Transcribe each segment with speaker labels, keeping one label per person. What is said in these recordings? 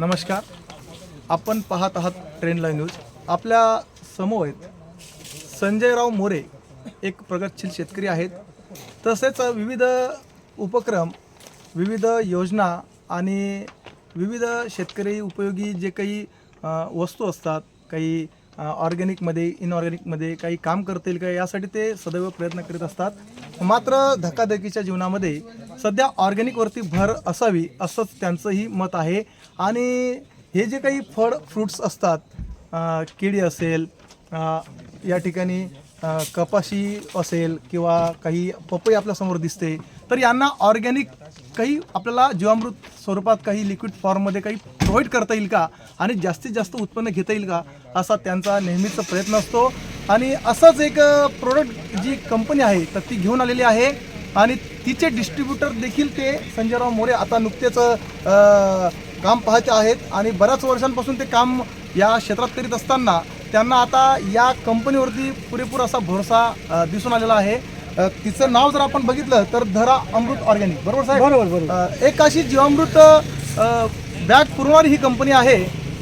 Speaker 1: नमस्कार. आपण पाहत आहात ट्रेंड न्यूज. आपल्यासमोर आहेत संजयराव मोरे एक प्रगतशील शेतकरी आहेत. तसेच विविध उपक्रम विविध योजना आणि विविध शेतकरी उपयोगी जे काही वस्तू असतात काही ऑर्गॅनिकमध्ये इनऑर्गॅनिकमध्ये काही काम करता येईल का यासाठी ते सदैव प्रयत्न करीत असतात. मात्र धकाधकीच्या जीवनामध्ये सध्या ऑर्गॅनिकवरती भर असावी असंच त्यांचंही मत आहे. आणि हे जे काही फळ फ्रुट्स असतात केळी असेल या ठिकाणी कपाशी असेल किंवा काही पपई आपल्यासमोर दिसते तर यांना ऑर्गॅनिक काही आपल्याला जीवामृत स्वरूपात काही लिक्विड फॉर्ममध्ये काही प्रोव्हाइड करता येईल का? आणि जास्तीत जास्त उत्पन्न घेता येईल का? असा त्यांचा नेहमीचा प्रयत्न असतो. आणि असंच एक प्रोडक्ट जी कंपनी आहे तर ती घेऊन आलेली आहे. आणि तिचे डिस्ट्रीब्युटर देखील ते संजयराव मोरे आता नुकतेच काम पाहते आहेत. आणि बऱ्याच वर्षांपासून ते काम या क्षेत्रात करीत असताना त्यांना आता या कंपनीवरती पुरेपूर असा भरोसा दिसून आलेला आहे. तिचं नाव जर आपण बघितलं तर धरा अमृत ऑर्गॅनिक. बरोबर साहेब?
Speaker 2: बरोबर बरोबर.
Speaker 1: एक अशी जीवामृत बॅग पुरवणारी ही कंपनी आहे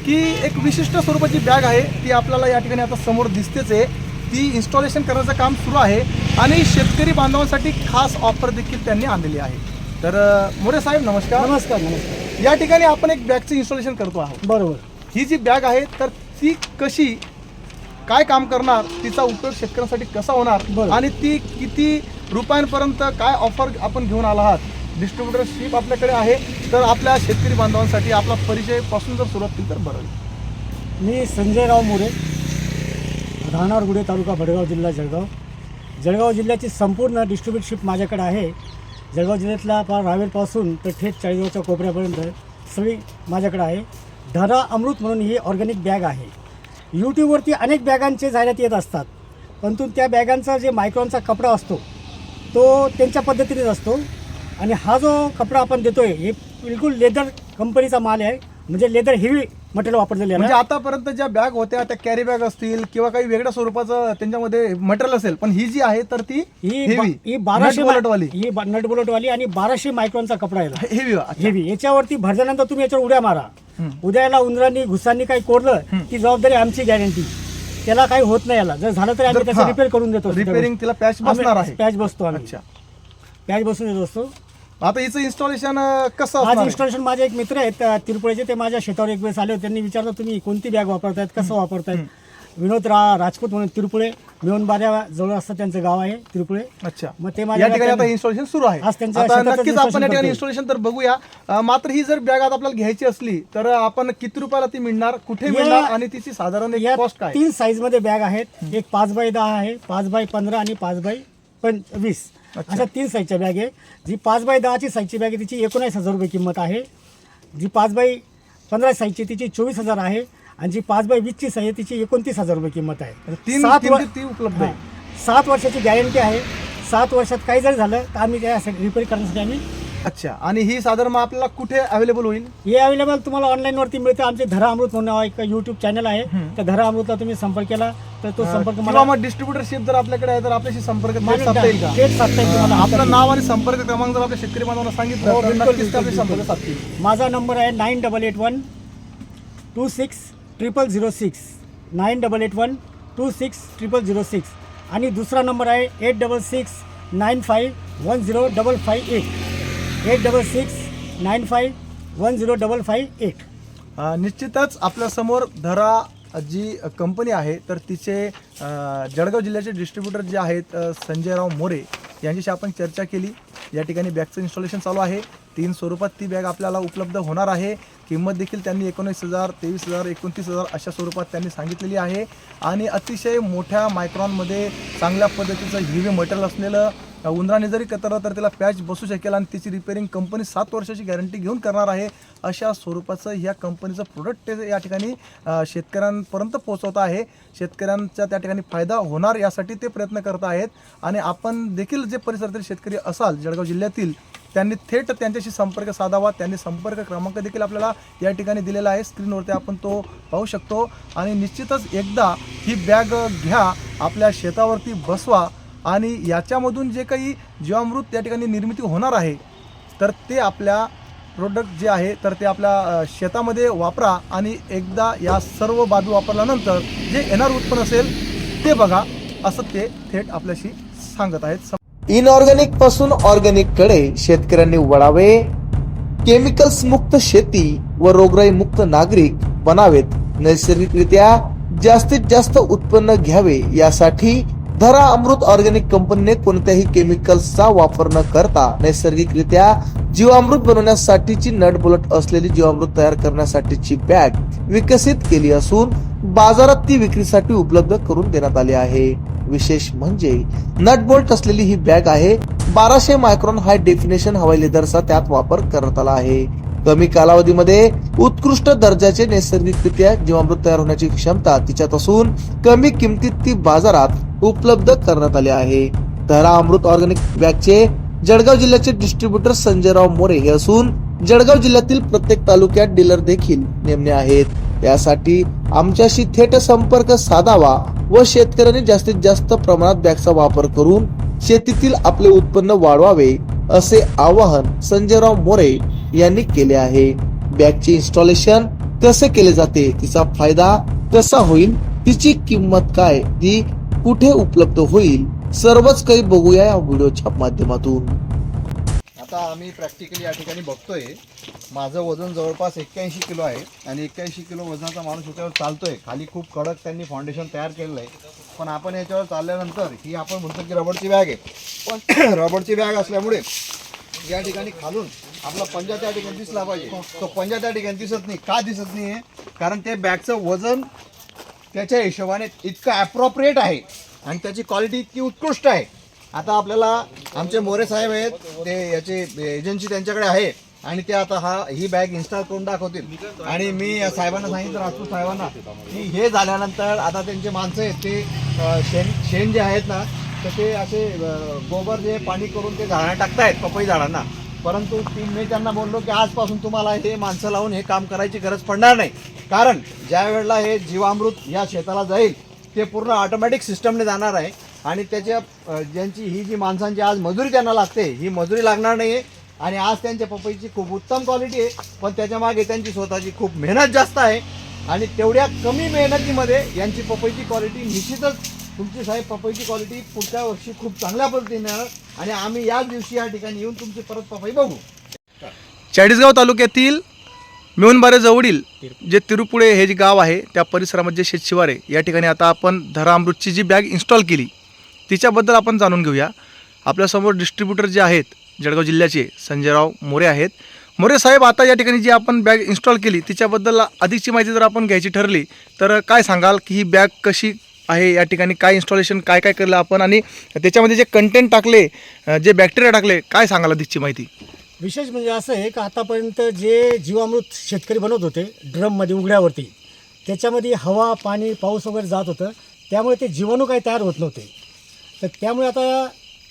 Speaker 1: की एक विशिष्ट स्वरूपाची बॅग आहे ती आपल्याला या ठिकाणी आता समोर दिसतेच आहे. ती इन्स्टॉलेशन करण्याचं काम सुरू आहे आणि शेतकरी बांधवांसाठी खास ऑफर देखील त्यांनी आणलेली आहे. तर मोरे साहेब नमस्कार.
Speaker 2: नमस्कार नमस्कार.
Speaker 1: या ठिकाणी आपण एक बॅगचं इन्स्टॉलेशन करतो आहोत.
Speaker 2: बरोबर.
Speaker 1: ही जी बॅग आहे तर ती कशी काय काम करणार तिचा उपयोग शेतकऱ्यांसाठी कसा होणार. आणि ती किती रुपयांपर्यंत काय ऑफर आपण घेऊन आला आहात डिस्ट्रीब्युटरशिप आपल्याकडे आहे तर आपल्या शेतकरी बांधवांसाठी आपला परिचयपासून जर सुरुवात केली तर बरं.
Speaker 2: मी संजयराव मोरे राहणार गुढे तालुका भडगाव जिल्हा जळगाव. जळगाव जिल्ह्याची संपूर्ण डिस्ट्रीब्युटशिप माझ्याकडे आहे. जळगाव जिल्ह्यातल्या पा रावेरपासून तर थेट चाळीसगावच्या कोपऱ्यापर्यंत सगळी माझ्याकडे आहे. धरा अमृत म्हणून ही ऑर्गॅनिक बॅग आहे. यूट्यूबवरती अनेक बॅगांचे जाहिरात येत असतात. परंतु त्या बॅगांचा जे मायक्रॉनचा कपडा असतो तो त्यांच्या पद्धतीनेच असतो. आणि हा जो कपडा आपण देतो आहे हे बिलकुल लेदर कंपनीचा माल आहे. म्हणजे लेदर हेवी मटेरियल वापरलेलं
Speaker 1: म्हणजे. आतापर्यंत ज्या बॅग होत्या त्या कॅरी बॅग असतील किंवा काही वेगळ्या स्वरूपाचं त्यांच्यामध्ये मटेरियल असेल पण ही जी आहे तर ती
Speaker 2: ही ही बाराशे
Speaker 1: nut bolt वाली.
Speaker 2: ही नट वाली आणि बाराशे मायक्रॉनचा कपडा आहे.
Speaker 1: हेवी
Speaker 2: हेवी याच्यावरती भरल्यानंतर तुम्ही याच्यावर उड्या मारा.
Speaker 1: हम्म.
Speaker 2: उद्या याला उंदरांनी घुसांनी काही कोरलं ती जबाबदारी आमची गॅरंटी त्याला काही होत नाही याला. जर झालं तर आम्ही
Speaker 1: जर-
Speaker 2: त्याचं
Speaker 1: हा.
Speaker 2: रिपेअर करून देतो.
Speaker 1: रिपेअरिंग तिला पॅच बसणार आहे.
Speaker 2: पॅच बसतो आम्ही.
Speaker 1: अच्छा.
Speaker 2: पॅच बसून देत असतो.
Speaker 1: आता हिचं इन्स्टॉलेशन कसं
Speaker 2: आज
Speaker 1: असणार?
Speaker 2: इन्स्टॉलेशन माझे एक मित्र आहेत अ, तिरुपतीचे ते माझ्या शेतावर एक वेळेस आले होते. त्यांनी विचारलं तुम्ही कोणती बॅग वापरतायत? कसं वापरतायत? विनोद रा राजपूत म्हणून तिरुपुळे मिळवून जवळ असतं त्यांचं गाव आहे तिरुपुळे.
Speaker 1: अच्छा.
Speaker 2: मग ते
Speaker 1: या
Speaker 2: माझ्या
Speaker 1: ठिकाणी आता इन्स्टॉलेशन सुरू आहे.
Speaker 2: आज त्यांच्या
Speaker 1: आता
Speaker 2: शेतातच
Speaker 1: नक्कीच आपण या
Speaker 2: installation
Speaker 1: ठिकाणी
Speaker 2: करतोय.
Speaker 1: इन्स्टॉलेशन तर बघूया. अं, मात्र ही जर बॅग आता आपल्याला घ्यायची असली तर आपण किती रुपयाला ती मिळणार कुठे मिळणार आणि तिची साधारण एक
Speaker 2: या
Speaker 1: कॉस्ट काय?
Speaker 2: तीन साईजमध्ये बॅग आहेत. एक पाच बाय दहा आहे पाच बाय पंधरा आणि पाच बाय पंचवीस.
Speaker 1: अच्छा.
Speaker 2: अशा तीन साईजच्या बॅग आहे. जी पाच बाय दहाची साईजची बॅग आहे तिची एकोणीस हजार रुपये किंमत आहे. जी पाच बाय पंधरा साईजची तिची चोवीस हजार आहे. आणि जी पाच बाय वीसची साईज आहे तिची एकोणतीस हजार रुपये किंमत आहे.
Speaker 1: तीन
Speaker 2: सात वर-
Speaker 1: ती उपलब्ध आहे.
Speaker 2: सात वर्षाची गॅरंटी आहे. सात वर्षात काही जरी झालं तर आम्ही त्यासाठी रिपेअर करण्यासाठी आम्ही
Speaker 1: अच्छा. आणि ही साधारण मग आपल्याला कुठे अवेलेबल होईल?
Speaker 2: हे अवेलेबल तुम्हाला ऑनलाईन वरती मिळते. आमचे धरा अमृत म्हणून एक युट्यूब चॅनल आहे. त्या धरा अमृतला तुम्ही संपर्क केला तर तो संपर्क
Speaker 1: किंवा
Speaker 2: मला
Speaker 1: मग डिस्ट्रीब्युटरशिप जर आपल्याकडे आहे तर आपल्याशी संपर्क थेट
Speaker 2: माझ्या
Speaker 1: साधता येईल का?
Speaker 2: थेट साधता येईल तुम्हाला.
Speaker 1: आपलं नाव आणि संपर्क क्रमांक जर आपल्या शेतकरी बांधवांना
Speaker 2: हो,
Speaker 1: सांगितलं तर
Speaker 2: बिलकुल,
Speaker 1: नक्कीच ते
Speaker 2: बिलकुल,
Speaker 1: आपल्याशी संपर्क
Speaker 2: बिलकुल.
Speaker 1: साधतील
Speaker 2: माझा नंबर आहे nine double eight one two six triple zero six. Nine double eight one two six triple zero six. आणि दुसरा नंबर आहे eight double six nine five one zero double five eight. Eight double six nine five one zero double five eight.
Speaker 1: अ, निश्चितच आपल्यासमोर धरा जी company आहे तर तिचे अ, जळगाव जिल्ह्याचे डिस्ट्रीब्युटर जे आहेत अ, संजयराव मोरे यांच्याशी आपण चर्चा केली. या ठिकाणी बॅगचं इन्स्टॉलेशन चालू आहे. तीन स्वरूपात ती बॅग आपल्याला उपलब्ध होणार आहे. किंमत देखील त्यांनी एकोणीस हजार तेवीस हजार एकोणतीस हजार अशा स्वरूपात त्यांनी सांगितलेली आहे. आणि अतिशय मोठ्या मायक्रॉनमध्ये चांगल्या पद्धतीचं हेवी मटेरियल असलेलं उंदराने जरी कतरलं तर त्याला पॅच बसू शकेल आणि तिची रिपेअरिंग कंपनी सात वर्षाची गॅरंटी घेऊन करणार आहे. अशा स्वरूपाचं ह्या कंपनीचं प्रोडक्ट ते या ठिकाणी शेतकऱ्यांपर्यंत पोहोचवत आहे. शेतकऱ्यांचा त्या ठिकाणी फायदा होणार यासाठी ते प्रयत्न करत आहेत. आणि आपण देखील जे परिसरातील शेतकरी असाल जळगाव जिल्ह्यातील त्यांनी थेट त्यांच्याशी संपर्क साधावा. त्यांनी संपर्क क्रमांक देखील आपल्याला या ठिकाणी दिलेला आहे. स्क्रीनवरती आपण तो पाहू शकतो. आणि निश्चितच एकदा ही बॅग घ्या. आपल्या शेतावरती बसवा. आणि याच्यामधून जे काही जीवामृत त्या ठिकाणी निर्मिती होणार आहे तर ते आपल्या प्रोडक्ट जे आहे तर ते आपल्या शेतामध्ये वापरा. आणि एकदा या सर्व बाजू वापरल्यानंतर जे येणार उत्पन्न असेल ते बघा. असं ते थेट आपल्याशी सांगत आहेत.
Speaker 3: इनऑर्गॅनिकपासून ऑर्गॅनिककडे शेतकऱ्यांनी वळावे. केमिकल्स मुक्त शेती व रोगराई मुक्त नागरिक बनावेत. नैसर्गिकरित्या जास्तीत जास्त उत्पन्न घ्यावे यासाठी धरा अमृत ऑर्गॅनिक कंपनीने कोणत्याही केमिकल्सचा वापर न करता नैसर्गिकरित्या जीवामृत बनवण्यासाठीची नटबुलट असलेली जीवामृत तयार करण्यासाठीची बॅग विकसित केली असून बाजारात ती विक्रीसाठी उपलब्ध करून देण्यात आली आहे. विशेष म्हणजे नट बोल्ट असलेली ही बॅग आहे. बाराशे मायक्रॉन हाय डेफिनेशन हवाई लेदरचा त्यात वापर करण्यात आला आहे. कमी कालावधीमध्ये उत्कृष्ट दर्जाचे नैसर्गिकरित्या जीवामृत तयार होण्याची क्षमता तिच्यात असून कमी किमतीत ती बाजारात उपलब्ध करण्यात आली आहे. धरा अमृत ऑर्गॅनिक बॅगचे जळगाव जिल्ह्याचे डिस्ट्रीब्युटर संजयराव मोरे हे असून जळगाव जिल्ह्यातील प्रत्येक तालुक्यात डीलर देखील नेमणे आहेत. यासाठी आमच्याशी थेट संपर्क साधावा. व शेतकऱ्यांनी जास्तीत जास्त प्रमाणात बॅगचा वापर करून शेतीतील आपले उत्पन्न वाढवावे असे आवाहन संजयराव मोरे यांनी केले आहे. बॅगचे इन्स्टॉलेशन कसे केले जाते तिचा फायदा कसा होईल तिची किंमत काय ती कुठे उपलब्ध होईल सर्वच काही बघूया या व्हिडिओच्या माध्यमातून.
Speaker 4: आता आम्ही प्रॅक्टिकली या ठिकाणी बघतोय. माझं वजन जवळपास एक्क्याऐंशी किलो आहे. आणि एक्क्याऐंशी किलो वजनाचा माणूस याच्यावर चालतोय. खाली खूप कडक त्यांनी फाउंडेशन तयार केलेलं आहे. पण आपण याच्यावर चालल्यानंतर ही आपण म्हणतो की रबरची बॅग आहे. पण रबरची बॅग असल्यामुळे या ठिकाणी खालून आपला पंजा त्या ठिकाणी दिसला पाहिजे. तो पंजा त्या ठिकाणी दिसत नाही. का दिसत नाही आहे कारण ते बॅगचं वजन त्याच्या हिशोबाने इतकं ॲप्रोप्रिएट आहे. आणि त्याची क्वालिटी इतकी उत्कृष्ट आहे. आता आपल्याला आमचे मोरे साहेब आहेत ते याचे एजन्सी त्यांच्याकडे आहे आणि ते आता हा ही बॅग इन्स्टॉल करून दाखवतील. आणि मी साहेबांना सांगितलं राजपूत साहेबांना की हे झाल्यानंतर आता त्यांचे माणसं आहेत ते शेण शेण जे आहेत ना तर ते असे गोबर जे पाणी करून ते झाडांना टाकतायत पपई झाडांना. परंतु ती मी त्यांना बोललो की आजपासून तुम्हाला हे माणसं लावून हे काम करायची गरज पडणार नाही. कारण ज्या वेळेला हे जीवामृत या शेताला जाईल ते पूर्ण ऑटोमॅटिक सिस्टमने जाणार आहे. आणि त्याच्या ज्यांची ही जी माणसांची आज मजुरी त्यांना लागते ही मजुरी लागणार नाही आहे आणि आज त्यांच्या पपईची खूप उत्तम क्वालिटी आहे. पण त्याच्यामागे त्यांची स्वतःची खूप मेहनत जास्त आहे. आणि तेवढ्या कमी मेहनतीमध्ये यांची पपईची क्वालिटी निश्चितच तुमची साहेब पपईची क्वालिटी पुढच्या वर्षी खूप चांगल्या पद्धतीने आणि आम्ही याच दिवशी या ठिकाणी येऊन तुमची परत पपई बघू.
Speaker 1: चाळीसगाव तालुक्यातील मेहुणबारे जवळील जे तिरुपुळे हे जे गाव आहे त्या परिसरामध्ये जे शेतशिवार आहे या ठिकाणी आता आपण धरा अमृतची जी बॅग इन्स्टॉल केली तिच्याबद्दल आपण जाणून घेऊया. आपल्यासमोर डिस्ट्रीब्युटर जे आहेत जळगाव जिल्ह्याचे संजयराव मोरे आहेत. मोरे साहेब आता या ठिकाणी जी आपण बॅग इन्स्टॉल केली तिच्याबद्दल अधिकची माहिती जर आपण घ्यायची ठरली तर काय सांगाल की ही बॅग कशी आहे या ठिकाणी काय इन्स्टॉलेशन काय काय केलं आपण आणि त्याच्यामध्ये जे कंटेंट टाकले जे बॅक्टेरिया टाकले काय सांगाल अधिकची माहिती?
Speaker 2: विशेष म्हणजे असं आहे का आतापर्यंत जे जीवामृत शेतकरी बनवत होते ड्रममध्ये उघड्यावरती त्याच्यामध्ये हवा पाणी पाऊस वगैरे जात होतं त्यामुळे ते जीवाणू काही तयार होत नव्हते. तर त्यामुळे आता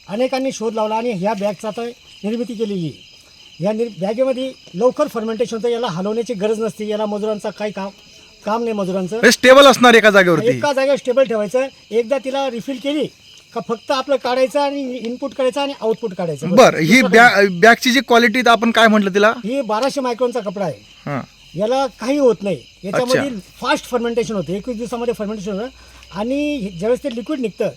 Speaker 2: अनेकांनी शोध लावला आणि ह्या बॅगचा आता निर्मिती केलेली आहे. या निर बॅगेमध्ये लवकर फर्मेंटेशन होतं याला हलवण्याची गरज नसते याला मजुरांचा काही काम काम नाही मजुरांचं.
Speaker 1: स्टेबल असणार एका जागेवरती.
Speaker 2: एका जागेवर स्टेबल ठेवायचं. एकदा तिला रिफिल केली का फक्त आपलं काढायचं आणि इनपुट करायचं आणि आउटपुट काढायचं.
Speaker 1: बर ही
Speaker 2: दुसरं
Speaker 1: बॅ बॅगची जी क्वालिटी आपण काय म्हटलं तिला?
Speaker 2: ही बाराशे मायक्रॉनचा कपडा आहे.
Speaker 1: हां.
Speaker 2: याला काही होत नाही. याच्यामध्ये फास्ट फर्मेंटेशन होतं. एकवीस दिवसामध्ये फर्मेंटेशन होतं. आणि ज्यावेळेस ते लिक्विड निघतं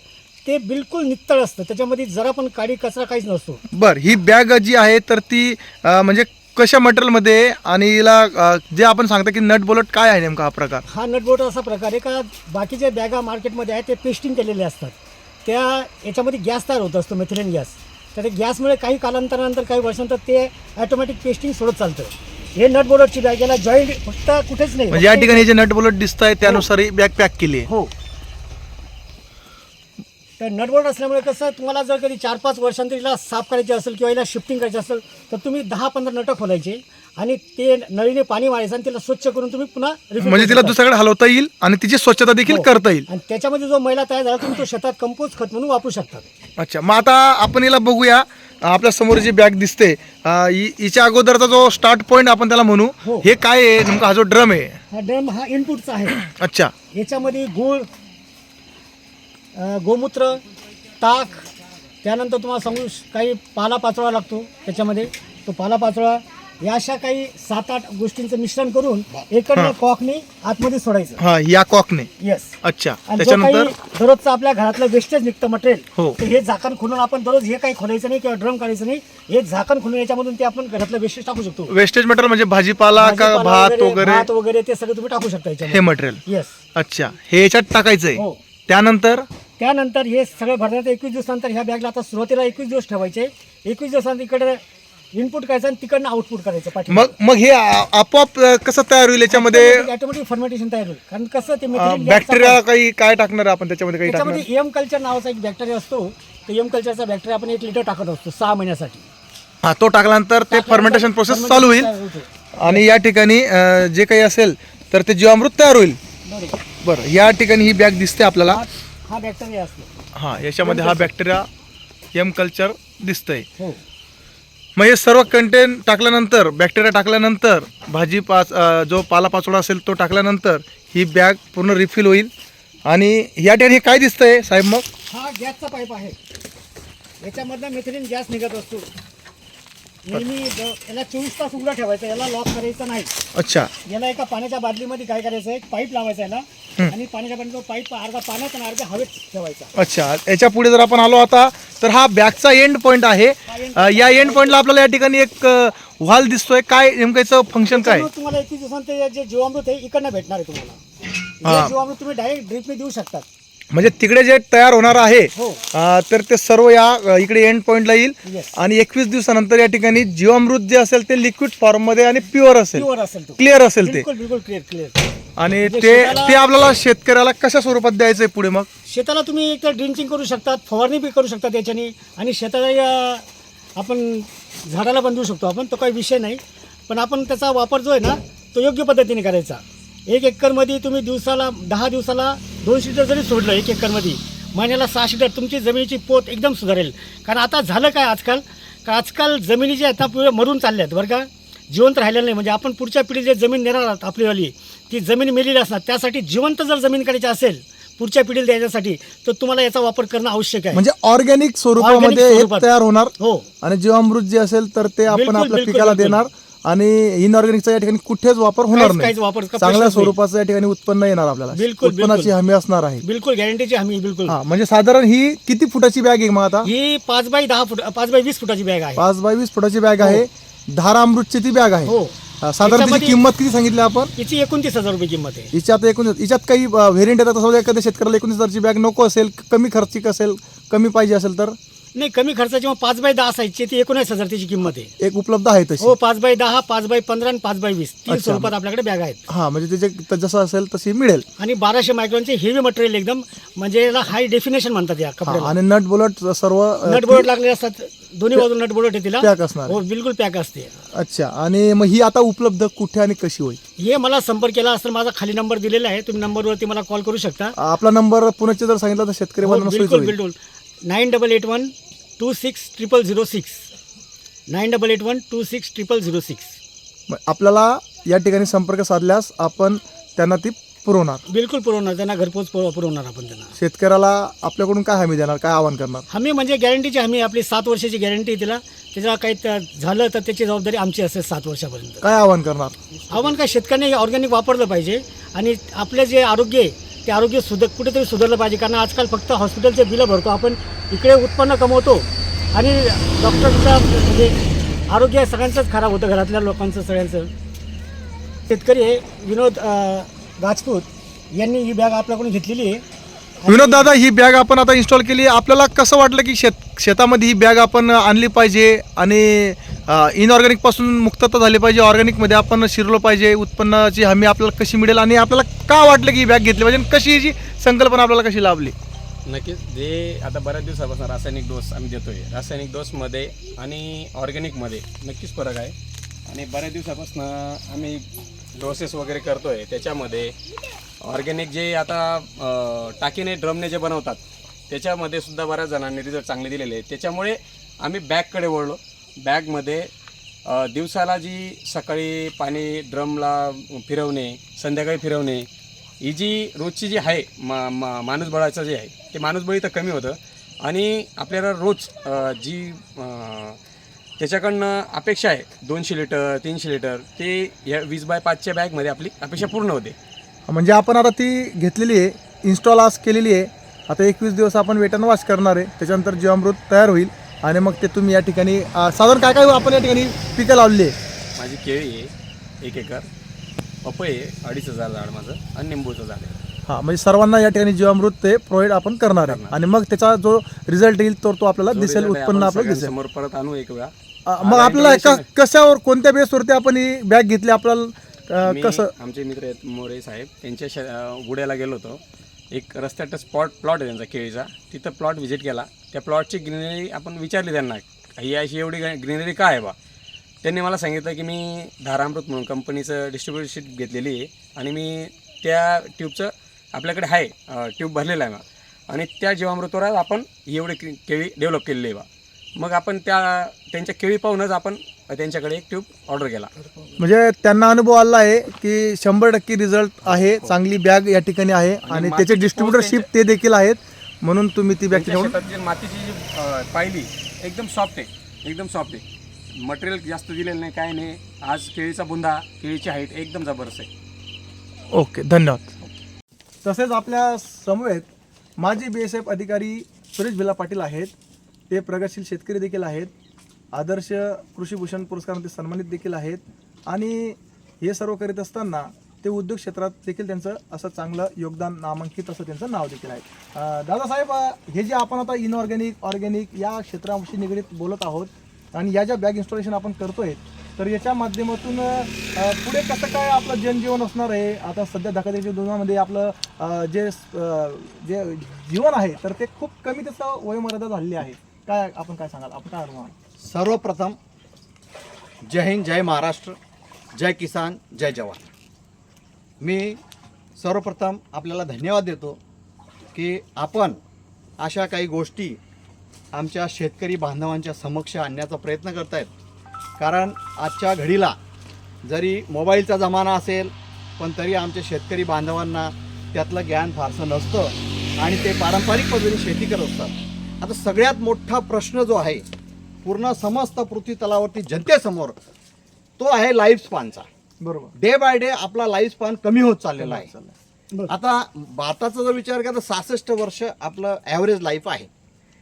Speaker 2: ते बिलकुल नितळ असतं. त्याच्यामध्ये जरा पण काडी कचरा काहीच नसतो.
Speaker 1: बर ही बॅग जी आहे तर ती अं, म्हणजे कशा मटेरियलमध्ये आणि हिला अं, जे आपण सांगता की नट बोलट काय आहे नेमका हा प्रकार?
Speaker 2: हा नटबोट असा प्रकार आहे का बाकीच्या बॅगा मार्केटमध्ये आहेत ते पेस्टिंग केलेले असतात. त्या याच्यामध्ये गॅस तयार होत असतो मेथिलिन गॅस. तर ते गॅसमुळे काही कालांतरानंतर काही वर्षांतर ते ॲटोमॅटिक पेस्टिंग सोडत चालतं. हे नट बोर्डची बॅग याला जॉईंट फक्त कुठेच नाही.
Speaker 1: म्हणजे या ठिकाणी जे नट बोलट दिसत आहे त्यानुसार ही बॅग पॅक केली आहे.
Speaker 2: हो. तर नटबोर्ड असल्यामुळे कसं तुम्हाला जर कधी चार पाच वर्षांतर हिला साफ करायची असेल किंवा हिला शिफ्टिंग करायची असेल तर तुम्ही दहा पंधरा नटं खोलायचे आणि ते नळीने पाणी मारायचं आणि तिला स्वच्छ करून तुम्ही पुन्हा refill
Speaker 1: म्हणजे तिला
Speaker 2: शकता.
Speaker 1: दुसऱ्याकडे हलवता येईल आणि तिची स्वच्छता देखील
Speaker 2: हो.
Speaker 1: करता येईल.
Speaker 2: आणि त्याच्यामध्ये जो मैला तयार झाला तुम्ही तो शेतात कंपोस्ट खत म्हणून वापरू शकतात
Speaker 1: अच्छा मग आता आपण हिला बघूया. आपल्यासमोर जी बॅग दिसते अं, हि- हिच्या अगोदरचा जो स्टार्ट पॉईंट आपण त्याला म्हणू
Speaker 2: हो.
Speaker 1: हे काय आहे? नेमका हा जो ड्रम आहे.
Speaker 2: हा ड्रम हा इनपुटचा आहे.
Speaker 1: अच्छा.
Speaker 2: याच्यामध्ये गूळ गोमूत्र ताक त्यानंतर तुम्हाला सांगू काही पाला पाचोळा लागतो त्याच्यामध्ये. तो पाला पाचोळा या अशा काही सात आठ गोष्टींचं मिश्रण करून एकत्र कॉकनी आतमध्ये सोडायचं.
Speaker 1: हा या कॉकने.
Speaker 2: येस
Speaker 1: अच्छा.
Speaker 2: आणि जो काही
Speaker 1: त्याच्यानंतर
Speaker 2: दररोजचं आपल्या घरातलं वेस्टेज निघतं मटेरियल
Speaker 1: हो.
Speaker 2: तर हे झाकण खोलून आपण दररोज हे काही खोलायचं नाही किंवा ड्रम काढायचं नाही. हे झाकण खोलून याच्यामधून ते आपण घरातलं वेस्टेज टाकू शकतो.
Speaker 1: वेस्टेज मटेरियल म्हणजे भाजीपाला का
Speaker 2: भाजीपाला
Speaker 1: भात वगैरे
Speaker 2: भात वगैरे ते सगळं तुम्ही टाकू शकता
Speaker 1: हे
Speaker 2: याच्यामध्ये.
Speaker 1: मटेरियल.
Speaker 2: येस
Speaker 1: अच्छा. हे याच्यात टाकायचंय?
Speaker 2: हो.
Speaker 1: त्यानंतर?
Speaker 2: त्यानंतर हे सगळं भरण्यात एकवीस दिवसानंतर ह्या बॅगला आता सुरुवातीला एकवीस दिवस ठेवायचे. एकवीस दिवसानंतर इकडे इनपुट करायचं आणि तिकडनं आउटपुट करायचं पाठी
Speaker 1: मग मग हे आ- आपोआप अ, कसं तयार होईल याच्यामध्ये?
Speaker 2: ऑटोमॅटिक फर्मेंटेशन तयार होईल. कारण कसं ते
Speaker 1: बॅक्टेरिया काही काय टाकणार आपण त्याच्यामध्ये काही टाकणार?
Speaker 2: त्याच्यामध्ये एम कल्चर नावाचा एक बॅक्टेरिया असतो. तर एम कल्चरचा बॅक्टेरिया आपण एक लिटर टाकत असतो सहा महिन्यासाठी.
Speaker 1: हा तो टाकल्यानंतर ते फर्मेंटेशन प्रोसेस चालू होईल. आणि या ठिकाणी अ, जे काही असेल तर ते जीवामृत तयार होईल.
Speaker 2: बरोबर.
Speaker 1: बरं या ठिकाणी ही बॅग दिसते आपल्याला.
Speaker 2: हा- हा बॅक्टेरिया असतो.
Speaker 1: हा याच्यामध्ये हा बॅक्टेरिया एम कल्चर दिसतंय.
Speaker 2: हो.
Speaker 1: मग हे सर्व कंटेन टाकल्यानंतर बॅक्टेरिया टाकल्यानंतर भाजी पाच अ, जो पाला पाचोळा असेल तो टाकल्यानंतर ही बॅग पूर्ण रिफिल होईल. आणि या ठिकाणी हे काय दिसतंय साहेब मग?
Speaker 2: हा गॅसचा पाईप आहे. याच्यामधनं मेथिलीन गॅस निघत असतो. नेहमी याला चोवीस तास उघडं ठेवायचं याला लॉक करायचं नाही.
Speaker 1: अच्छा.
Speaker 2: याला एका पाण्याच्या बादलीमध्ये काय करायचं एक पाईप लावायचा याला आणि पाण्याच्या बाटलीचा पाईप अर्धा पाण्यात आणि अर्धा हवेत ठेवायचा.
Speaker 1: अच्छा. याच्यापुढे जर आपण आलो आता तर हा बॅगचा एंड पॉईंट आहे. या एंड पॉईंटला आपल्याला या ठिकाणी एक व्हाल दिसतोय. काय नेमकं याचं फंक्शन काय?
Speaker 2: तुम्हाला एकवीस दिवसांत ते जे जीवामृत आहे इकडनं भेटणार आहे तुम्हाला. जीवामृत तुम्ही डायरेक्ट ड्रिपने देऊ शकतात.
Speaker 1: म्हणजे तिकडे जे तयार होणार आहे
Speaker 2: हो.
Speaker 1: अ, तर ते सर्व या इकडे एंड पॉईंटला येईल.
Speaker 2: Yes.
Speaker 1: आणि एकवीस दिवसानंतर या ठिकाणी जीवामृत जे असेल ते लिक्विड फॉर्ममध्ये आणि प्युअर असेल.
Speaker 2: प्युअर असेल तो.
Speaker 1: क्लिअर असेल ते.
Speaker 2: बिलकुल बिलकुल क्लिअर क्लिअर
Speaker 1: आणि
Speaker 2: म्हणजे
Speaker 1: ते
Speaker 2: शेताला-
Speaker 1: ते आपल्याला शेतकऱ्याला कशा स्वरूपात द्यायचंय पुढे मग?
Speaker 2: शेताला तुम्ही एक तर ड्रिंचिंग करू शकतात फवारणी बी करू शकतात याच्याने. आणि शेताला या- आपण झाडाला पण देऊ शकतो आपण तो काही विषय नाही. पण आपण त्याचा वापर जो आहे ना तो योग्य पद्धतीने करायचा. एक एकरमध्ये तुम्ही दिवसाला दहा दिवसाला दोनशे लिटर जरी सोडलं एक एकरमध्ये महिन्याला सहाशे लिटर तुमची जमिनीची पोत एकदम सुधारेल. कारण आता झालं काय आजकाल? का आजकाल जमिनी जी आहेत ना पुढे मरून चालल्या आहेत बरं का? जिवंत राहिलेलं नाही. म्हणजे आपण पुढच्या पिढीला जे जमीन देणार आहोत आपलीवाली ती जमीन मेलेली असणार. त्यासाठी जिवंत जर जमीन करायची असेल पुढच्या पिढीला द्यायच्यासाठी तर तुम्हाला याचा वापर करणं आवश्यक आहे.
Speaker 1: म्हणजे ऑर्गॅनिक स्वरूपामध्ये. तयार होणार
Speaker 2: हो.
Speaker 1: आणि जीवामृत जे असेल तर ते आपण आपल्या पिकाला. देणार. आणि इनऑर्गॅनिकचा या ठिकाणी कुठेच वापर होणार
Speaker 2: काहीच-
Speaker 1: नाही.
Speaker 2: काहीच वापर का
Speaker 1: चांगल्या
Speaker 2: प्रश्नच नाही.
Speaker 1: स्वरूपाचं या ठिकाणी उत्पन्न येणार आपल्याला.
Speaker 2: बिलकुल, बिलकुल.
Speaker 1: उत्पन्नाची हमी असणार आहे.
Speaker 2: बिलकुल गॅरंटीची हमी बिलकुल.
Speaker 1: हा म्हणजे साधारण ही किती फुटाची बॅग आहे मग आता?
Speaker 2: ही पाच बाय दहा फुट पाच बाय वीस फुटाची बॅग आहे.
Speaker 1: पाच बाय वीस फुटाची बॅग आहे. धारा अमृतची ती बॅग आहे.
Speaker 2: हो.
Speaker 1: हा, साधारण
Speaker 2: याच्यामध्ये-
Speaker 1: किंमत किती सांगितली आपण?
Speaker 2: हिची एकोणतीस हजार रुपये किंमत आहे.
Speaker 1: हिच्यात एकूण हिच्यात काही व्हेरियंट येतात समजा एखाद्या शेतकऱ्याला एकोणीस हजारची बॅग नको असेल कमी खर्चिक असेल कमी पाहिजे असेल तर?
Speaker 2: नाही कमी खर्चाची मग पाच बाय दहा साईजची ती एकोणीस हजार त्याची किंमत आहे.
Speaker 1: एक उपलब्ध आहे तशी.
Speaker 2: हो पाच बाय दहा पाच बाय पंधरा आणि पाच बाय वीस. तीन
Speaker 1: अच्छा.
Speaker 2: स्वरूपात आपल्याकडे बॅग आहेत.
Speaker 1: हा म्हणजे त्याचे त- जसं असेल तशी मिळेल.
Speaker 2: आणि बाराशे मायक्रॉनचे हेवी मटेरियल एकदम म्हणजे याला हाय डेफिनेशन म्हणतात या
Speaker 1: हा,
Speaker 2: कपड्याला.
Speaker 1: आणि नट बुलट सर्व अ,
Speaker 2: नट बोर्ड लागले असतात दोन्ही बाजूला नट बोर्ड आहे तिला.
Speaker 1: पॅक असणार आहे.
Speaker 2: हो बिलकुल पॅक असते.
Speaker 1: अच्छा आणि मग ही आता उपलब्ध कुठे आणि कशी होईल?
Speaker 2: हे मला संपर्क केला असता माझा खाली नंबर दिलेला आहे तुम्ही नंबरवरती मला कॉल करू शकता.
Speaker 1: आपला नंबर पुण्याचे जर सांगितलं तर शेतकरी
Speaker 2: हो,
Speaker 1: बांधवांना सोयीचं
Speaker 2: बिलकुल
Speaker 1: होईल.
Speaker 2: बिलकुल. Nine double eight one two six triple zero six. Nine double eight one two six triple zero six.
Speaker 1: मग आपल्याला या ठिकाणी संपर्क साधल्यास आपण त्यांना ती पुरवणार.
Speaker 2: बिलकुल पुरवणार त्यांना घरपोच पुर- पुरवणार आपण त्यांना.
Speaker 1: शेतकऱ्याला आपल्याकडून काय हमी देणार काय आवाहन करणार?
Speaker 2: हमी म्हणजे गॅरंटीची हमी आपली सात वर्षाची गॅरंटी तिला. त्याला काही त- झालं तर त्याची जबाबदारी आमची असेल सात वर्षापर्यंत.
Speaker 1: काय आवाहन करणार?
Speaker 2: आव्हान काय शेतकऱ्यांनी ऑर्गॅनिक वापरलं पाहिजे. आणि आपलं जे आरोग्य आहे ते आरोग्य सुध कुठेतरी सुधारलं पाहिजे. कारण आजकाल फक्त हॉस्पिटलचे बिलं भरतो. आपण इकडे उत्पन्न कमवतो. आणि डॉक्टरचं म्हणजे आरोग्य सगळ्यांचंच खराब होतं. घरातल्या लोकांचं सगळ्यांचं. शेतकरी आहे विनोद राजपूत यांनी ही बॅग आपल्याकडून घेतलेली आहे.
Speaker 1: विनोद दादा ही बॅग आपण आता इन्स्टॉल केली आपल्याला कसं वाटलं की शेत शेतामध्ये ही बॅग आपण आणली पाहिजे? आणि इनऑर्गॅनिकपासून मुक्तता झाली पाहिजे. ऑर्गॅनिकमध्ये आपण शिरलो पाहिजे. उत्पन्नाची हमी आपल्याला कशी मिळेल आणि आपल्याला का वाटलं की ही बॅग घेतली पाहिजे आणि कशी याची संकल्पना आपल्याला कशी लाभली?
Speaker 5: नक्कीच. जे आता बऱ्याच दिवसापासून रासायनिक डोस आम्ही देतोय. रासायनिक डोसमध्ये आणि ऑर्गॅनिकमध्ये नक्कीच फरक आहे. आणि बऱ्याच दिवसापासून आम्ही डोसेस वगैरे करतोय. त्याच्यामध्ये ऑर्गॅनिक जे आता टाकीने ड्रमने जे बनवतात त्याच्यामध्ये सुद्धा बऱ्याच जणांनी रिझल्ट चांगले दिलेले आहेत. त्याच्यामुळे आम्ही बॅगकडे वळलो. बॅगमध्ये दिवसाला जी सकाळी पाणी ड्रमला फिरवणे संध्याकाळी फिरवणे ही जी रोजची जी आहे मा मा माणूसबळाचं जे आहे ते माणूसबळी तर कमी होतं. आणि आपल्याला रोज जी त्याच्याकडनं अपेक्षा आहे दोनशे लिटर तीनशे लिटर ते या वीस बाय पाचच्या बॅगमध्ये आपली अपेक्षा पूर्ण होते.
Speaker 1: म्हणजे आपण आता ती घेतलेली आहे इन्स्टॉल आज केलेली आहे. आता एकवीस दिवस आपण वेटन वॉश करणार आहे. त्याच्यानंतर जीवामृत तयार होईल आणि मग ते तुम्ही या ठिकाणी अं, साधारण काय काय आपण या ठिकाणी पिकं लावलेली आहे
Speaker 5: माझी केळी आहे एक एकर. पपई आहे अडीच हजार झाड माझं आणि निंबूचं झाड आहे.
Speaker 1: हां म्हणजे सर्वांना या ठिकाणी जीवामृत ते प्रोव्हाइड आपण करणार आहे. आणि मग त्याचा जो रिझल्ट येईल तर तो आपल्याला दिसेल
Speaker 5: आहे
Speaker 1: उत्पन्न
Speaker 5: आपण
Speaker 1: आपल्याला दिसेल.
Speaker 5: सगळ्यांसमोर परत आणू एक वेळा.
Speaker 1: अं, मग आपल्याला कशावर कोणत्या बेसवरती आपण ही बॅग घेतली? आपल्याला अं,
Speaker 5: मी
Speaker 1: कसं?
Speaker 5: आमचे मित्र आहेत मोरे साहेब. त्यांच्या श अं, गुड्याला गेलो होतो. एक रस्त्यात स्पॉट प्लॉट आहे त्यांचा केळीचा. तिथं प्लॉट व्हिजिट केला. त्या प्लॉटची ग्रीनरी आपण विचारली त्यांना ही अशी एवढी ग्रीनरी काय आहे बा? त्यांनी मला सांगितलं की मी धारामृत म्हणून कंपनीचं डिस्ट्रीब्युटरशिप घेतलेली आहे आणि मी त्या ट्यूबचं आपल्याकडे आहे ट्यूब भरलेलं आहे मग आणि त्या जीवामृतावर आपण एवढे एवढी केळी डेव्हलप केलेली आहे बा. मग आपण त्या त्यांच्या केळी पाहूनच आपण त्यांच्याकडे एक ट्यूब ऑर्डर केला.
Speaker 1: म्हणजे त्यांना अनुभव आला आहे की शंभर टक्के रिझल्ट आहे चांगली बॅग या ठिकाणी आहे आणि त्याचे डिस्ट्रीब्युटरशिप ते देखील आहेत म्हणून तुम्ही ती बॅग
Speaker 5: त्यांच्या
Speaker 1: त्याच्यावर
Speaker 5: शेतात जी मातीची जी अ, पाहिली एकदम सॉफ्ट आहे एकदम सॉफ्ट आहे. मटेरियल जास्त दिलेलं नाही काय नाही. आज केळीचा बुंदा केळीची हाईट एकदम जबरदस्त आहे.
Speaker 1: ओके धन्यवाद. तसेच आपल्या समवेत माजी बी एस एफ अधिकारी सुरेश भिला पाटील आहेत. ते प्रगतशील शेतकरी देखील आहेत. आदर्श कृषीभूषण पुरस्काराने ते सन्मानित देखील आहेत. आणि हे सर्व करीत असताना ते उद्योग क्षेत्रात देखील त्यांचं असं चांगलं योगदान नामांकित असं त्यांचं नाव देखील आहे. दादासाहेब हे जे आपण आता इनऑर्गॅनिक ऑर्गॅनिक या क्षेत्राशी निगडीत बोलत आहोत आणि या ज्या बॅग इन्स्टॉलेशन आपण करतोय तर याच्या माध्यमातून पुढे कसं काय आपलं जनजीवन असणार आहे? आता सध्या धकाधकीच्या जीवनामध्ये आपलं जे जे जीवन आहे तर ते खूप कमी त्याचं वयोमर्यादा झालेली आहे. काय आपण काय सांगाल? आपण काय अनुभव
Speaker 4: सर्वप्रथम जय हिंद जय महाराष्ट्र जय किसान जय जवान. मी सर्वप्रथम आपल्याला धन्यवाद देतो की आपण अशा काही गोष्टी आमच्या शेतकरी बांधवांच्या समक्ष आणण्याचा प्रयत्न करतायत. कारण आजच्या घडीला जरी मोबाईलचा जमाना असेल पण तरी आमच्या शेतकरी बांधवांना त्यातलं ज्ञान फारसं नसतं आणि ते पारंपरिक पद्धतीने शेती करत असतात. आता सगळ्यात मोठा प्रश्न जो आहे पूर्ण समस्त पृथ्वी तलावरती जनतेसमोर तो आहे लाईफ स्पानचा
Speaker 1: बरोबर.
Speaker 4: डे बाय डे आपला लाईफ स्पान कमी होत चाललेला आहे. आता भारताचा जर विचार केला तर सहासष्ट वर्ष आपलं ॲव्हरेज लाईफ आहे.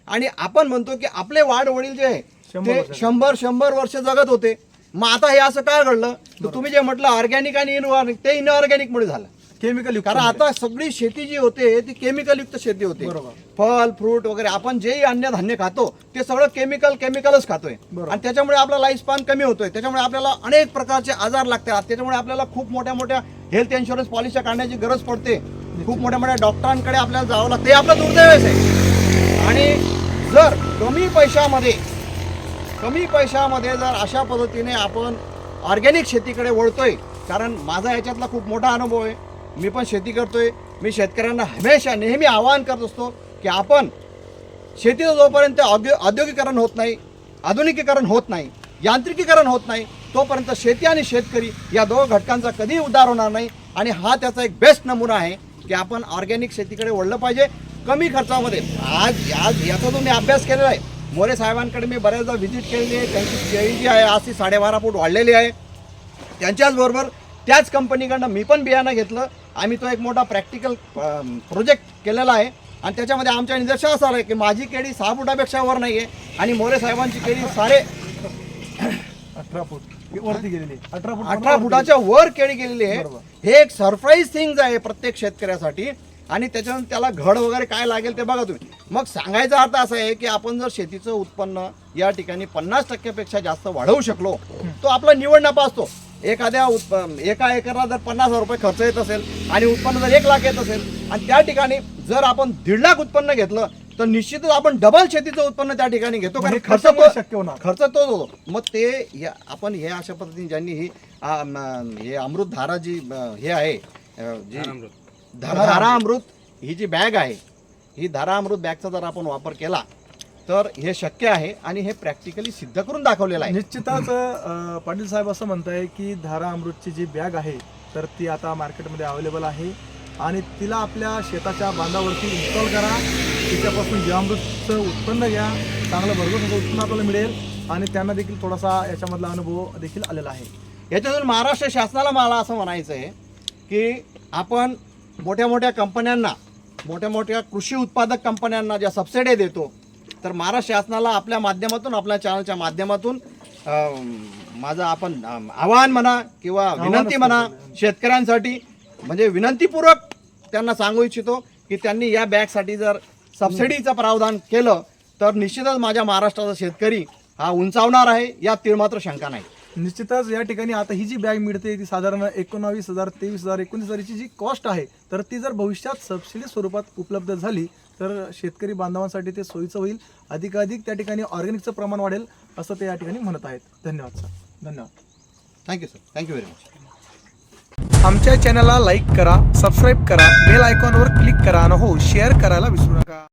Speaker 4: आणि आपण म्हणतो की आपले वाढ वडील जे आहे
Speaker 1: शंभर
Speaker 4: ते. शंभर शंभर वर्ष जगत होते. मग आता हे असं काय घडलं? तर तुम्ही जे म्हटलं ऑर्गॅनिक आणि इनऑर्गॅनिक ते इनऑर्गॅनिक मुळे झालं.
Speaker 1: केमिकल युक्त
Speaker 4: कारण आता सगळी शेती जी होते ती केमिकल युक्त शेती होते.
Speaker 1: बरोबर.
Speaker 4: फळ फ्रूट वगैरे आपण जेही अन्नधान्य खातो ते सगळं केमिकल केमिकलच खातोय.
Speaker 1: बरोबर.
Speaker 4: आणि त्याच्यामुळे आपला लाईफ स्पान कमी होतोय. त्याच्यामुळे आपल्याला अनेक प्रकारचे आजार लागतात. त्याच्यामुळे आपल्याला खूप मोठ्या मोठ्या हेल्थ इन्शुरन्स पॉलिसी काढण्याची गरज पडते. खूप मोठ्या मोठ्या डॉक्टरांकडे आपल्याला जावं लागतं. हे आपलं दुर्दैवच आहे. आणि जर कमी पैशामध्ये कमी पैशामध्ये जर अशा पद्धतीने आपण ऑर्गॅनिक शेतीकडे वळतोय कारण माझा याच्यातला खूप मोठा अनुभव आहे. मी पण शेती करतोय. मी शेतकऱ्यांना हमेशा नेहमी आवाहन करत असतो की आपण शेतीचं जोपर्यंत औद्यो औद्योगिकरण होत नाही आधुनिकीकरण होत नाही यांत्रिकीकरण होत नाही तोपर्यंत शेती आणि शेतकरी या दोन घटकांचा कधीही उद्धार होणार नाही. आणि हा त्याचा एक बेस्ट नमुना आहे की आपण ऑर्गॅनिक शेतीकडे वळलं पाहिजे कमी खर्चामध्ये. आज आज याचा जो मी अभ्यास केलेला आहे मोरे साहेबांकडे मी बऱ्याचदा व्हिजिट केलेली आहे. त्यांची केळी जी आहे आज ती साडेबारा फूट वाढलेली आहे. त्यांच्याचबरोबर त्याच कंपनीकडनं मी पण बियाणं घेतलं. आम्ही तो एक मोठा प्रॅक्टिकल प्रोजेक्ट केलेला आहे. आणि त्याच्यामध्ये आमच्या निदर्शनास आलं आहे की माझी केळी सहा फुटापेक्षा वर नाही आहे आणि मोरे साहेबांची केळी साडे
Speaker 1: अठरा फूट. वरती गेलेली. अठरा फूट
Speaker 4: अठरा फुटाच्या वर केळी गेलेली आहे. हे एक सरप्राईज थिंग आहे प्रत्येक शेतकऱ्यासाठी. आणि त्याच्यानंतर त्याला घड वगैरे काय लागेल ते बघा तुम्ही. मग सांगायचा अर्थ असा आहे की आपण जर शेतीचं उत्पन्न या ठिकाणी पन्नास टक्क्यापेक्षा जास्त वाढवू शकलो तो आपला निवड नफा असतो. एखाद्या उत्प एका एकरला जर पन्नास हजार रुपये खर्च येत असेल आणि उत्पन्न जर एक लाख येत असेल आणि त्या ठिकाणी जर आपण दीड लाख उत्पन्न घेतलं तर निश्चितच आपण डबल शेतीचं उत्पन्न त्या ठिकाणी घेतो. कारण खर्च तो-
Speaker 1: शक्य होणार?
Speaker 4: खर्च तोच होतो मग ते या- आपण हे अशा पद्धतीने ज्यांनी ही हे अमृतधारा जी हे आहे जी धारा धारा अमृत ही जी बॅग आहे ही धारा अमृत बॅगचा जर आपण वापर केला तर हे शक्य आहे आणि हे प्रॅक्टिकली सिद्ध करून दाखवलेलं आहे.
Speaker 1: निश्चितच अ, पाटील साहेब असं म्हणताय की धारा अमृतची जी बॅग आहे तर ती आता मार्केटमध्ये अवेलेबल आहे आणि तिला आपल्या शेताच्या बांधावरती इन्स्टॉल करा. तिच्यापासून जीवामृतचं उत्पन्न घ्या चांगलं भरघोस असं उत्पन्न आपल्याला मिळेल आणि त्यांना देखील थोडासा याच्यामधला अनुभव देखील आलेला आहे.
Speaker 4: याच्यातून महाराष्ट्र शासनाला मला असं म्हणायचं आहे की आपण मोठ्या मोठ्या कंपन्यांना मोठ्या मोठ्या कृषी उत्पादक कंपन्यांना ज्या सबसिड्या देतो तर महाराष्ट्र शासनाला आपल्या माध्यमातून आपल्या चॅनलच्या माध्यमातून माझं आपण आवाहन म्हणा किंवा विनंती म्हणा शेतकऱ्यांसाठी म्हणजे विनंतीपूर्वक त्यांना सांगू इच्छितो की त्यांनी या बॅगसाठी जर सबसिडीचं प्रावधान केलं तर निश्चितच माझ्या महाराष्ट्राचा शेतकरी हा उंचावणार आहे यात तीळमात्र शंका नाही.
Speaker 1: निश्चितच या ठिकाणी आता ही जी बॅग मिळते ती साधारण एकोणावीस हजार तेवीस हजार एकोणीस हजाराची जी कॉस्ट आहे तर ती जर भविष्यात सबसिडी स्वरूपात उपलब्ध झाली तर शेतकरी बांधवांसाठी ते सोयीचं होईल. अधिकाधिक त्या ठिकाणी ऑर्गॅनिकचं प्रमाण वाढेल असं ते या ठिकाणी म्हणत आहेत. धन्यवाद सर. धन्यवाद.
Speaker 4: Thank you sir thank you very much
Speaker 1: आमच्या चॅनलला लाईक करा सबस्क्राईब करा बेल आयकॉनवर क्लिक करा आणि हो शेअर करायला विसरू नका.